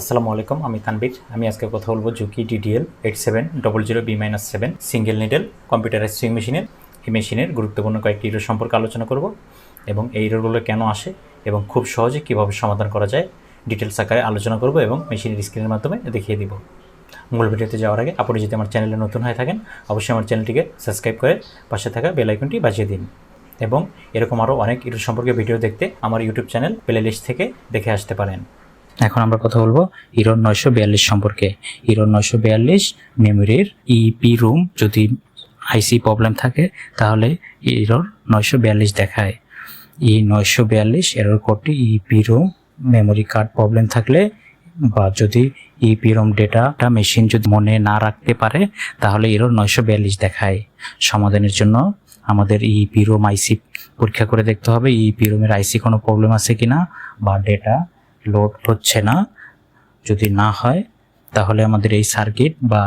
আসসালামু আলাইকুম, আমি তানবির আমি আজকে কথা বলব Juki DDL eight seven double zero B minus seven single needle computerise sewing মেশিনের এই মেশিনের গুরুত্বপূর্ণ কয়েকটি ইরোর সম্পর্কে আলোচনা করব এবং এই ইরোরগুলো কেন আসে এবং খুব সহজে কীভাবে সমাধান করা যায় ডিটেলস আকারে আলোচনা করব এবং মেশিনের স্ক্রিনের মাধ্যমে দেখিয়ে দিব। মূল ভিডিওতে যাওয়ার আগে আপনি যদি আমার চ্যানেলে নতুন হয়ে থাকেন, অবশ্যই আমার চ্যানেলটিকে সাবস্ক্রাইব করে পাশে থাকা বেল আইকনটি বাজিয়ে দিন এবং এরকম আরও অনেক ইরোর সম্পর্কে ভিডিও দেখতে আমার ইউটিউব চ্যানেল প্লে লিস্ট থেকে দেখে আসতে পারেন। এখন আমরা কথা বলব ইরোর নয়শো বিয়াল্লিশ সম্পর্কে। ইরোর নয়শো বিয়াল্লিশ মেমোরির ইপি রুম যদি আইসি প্রবলেম থাকে, তাহলে ইরোর নয়শো বিয়াল্লিশ দেখায়। ই নয়শো বিয়াল্লিশ এরর কোডটি EP ROM memory card problem থাকলে বা যদি ইপি রুম ডেটাটা মেশিন যদি মনে না রাখতে পারে, তাহলে এরর নয়শো বিয়াল্লিশ দেখায়। সমাধানের জন্য আমাদের ইপি রুম আইসি পরীক্ষা করে দেখতে হবে ইপি রুমের আইসি কোনো প্রবলেম আছে কিনা বা ডেটা লোড হচ্ছে না। যদি না হয়, তাহলে আমাদের এই সার্কিট বা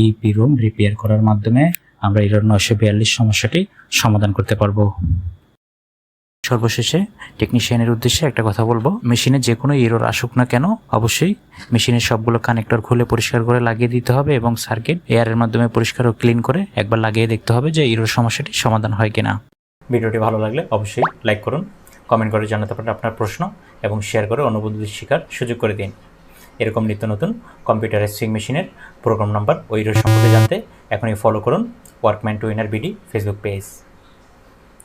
ইপি রুম রিপেয়ার করার মাধ্যমে আমরা এরর নয়শো বিয়াল্লিশ সমস্যাটি সমাধান করতে পারব। সর্বশেষে টেকনিশিয়ানের উদ্দেশ্যে একটা কথা বলব। মেশিনে যে কোনো এরর আসুক না কেন, অবশ্যই মেশিনের সবগুলো কানেক্টর খুলে পরিষ্কার করে লাগিয়ে দিতে হবে এবং সার্কিট এয়ারের মাধ্যমে পরিষ্কার ও ক্লিন করে একবার লাগিয়ে দেখতে হবে যে এরর সমস্যাটি সমাধান হয় কিনা। ভিডিওটি ভালো লাগলে অবশ্যই লাইক করুন। কমেন্ট করে জানাতে পারেন আপনার প্রশ্ন এবং শেয়ার করে অনুভূতি শিকার সুযোগ করে দিন। এরকম নিত্য নতুন কম্পিউটারের সুইং মেশিনের প্রোগ্রাম নাম্বার ও এরর সম্পর্কে জানতে এখনই ফলো করুন Workman to Winner BD Facebook page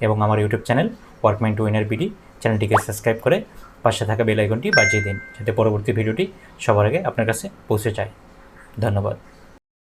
এবং আমার YouTube channel Workman to Winner BD চ্যানেলটিকে সাবস্ক্রাইব করে পাশে থাকা বেল আইকনটি বাজিয়ে দিন, যাতে পরবর্তী ভিডিওটি সবার আগে আপনার কাছে পৌঁছে যায়। ধন্যবাদ।